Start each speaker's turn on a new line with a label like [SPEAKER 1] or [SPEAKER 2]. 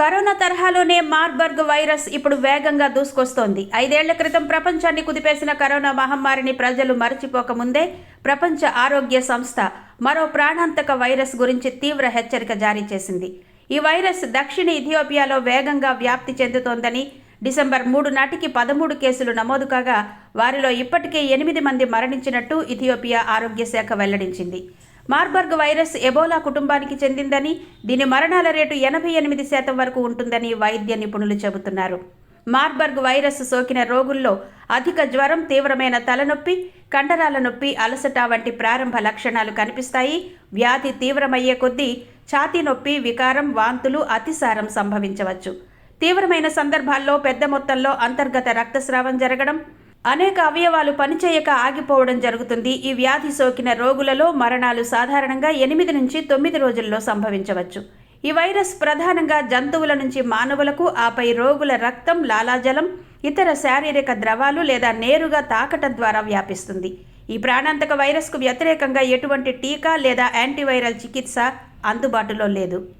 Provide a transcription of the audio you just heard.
[SPEAKER 1] Corona తరహాలోనే Marburg virus ఇప్పుడు వేగంగా దూసుకొస్తోంది. ఐదేళ్ళ క్రితం ప్రపంచాన్ని కుదిపేసిన కరోనా మహమ్మారిని ప్రజలు మరచిపోకముందే ప్రపంచ ఆరోగ్య సంస్థ మరో ప్రాణాంతక వైరస్ గురించి తీవ్ర హెచ్చరిక జారీ చేసింది. ఈ వైరస్ దక్షిణ ఇథియోపియాలో వేగంగా వ్యాప్తి చెందుతోందని డిసెంబర్ మూడు నాటికి పదమూడు కేసులు నమోదు కాగా వారిలో ఇప్పటికే ఎనిమిది మంది మరణించినట్టు ఇథియోపియా ఆరోగ్య శాఖ వెల్లడించింది. మార్బర్గ్ వైరస్ ఎబోలా కుటుంబానికి చెందిందని దీని మరణాల రేటు ఎనభై ఎనిమిది శాతం వరకు ఉంటుందని వైద్య నిపుణులు చెబుతున్నారు. మార్బర్గ్ వైరస్ సోకిన రోగుల్లో అధిక జ్వరం తీవ్రమైన తలనొప్పి కండరాల నొప్పి అలసట వంటి ప్రారంభ లక్షణాలు కనిపిస్తాయి. వ్యాధి తీవ్రమయ్యే కొద్దీ ఛాతీ నొప్పి వికారం వాంతులు అతిసారం సంభవించవచ్చు. తీవ్రమైన సందర్భాల్లో పెద్ద మొత్తంలో అంతర్గత రక్తస్రావం జరగడం అనేక అవయవాలు పనిచేయక ఆగిపోవడం జరుగుతుంది. ఈ వ్యాధి సోకిన రోగులలో మరణాలు సాధారణంగా ఎనిమిది నుంచి తొమ్మిది రోజుల్లో సంభవించవచ్చు. ఈ వైరస్ ప్రధానంగా జంతువుల నుంచి మానవులకు ఆపై రోగుల రక్తం లాలాజలం ఇతర శారీరక ద్రవాలు లేదా నేరుగా తాకటం ద్వారా వ్యాపిస్తుంది. ఈ ప్రాణాంతక వైరస్కు వ్యతిరేకంగా ఎటువంటి టీకా లేదా యాంటీవైరల్ చికిత్స అందుబాటులో లేదు.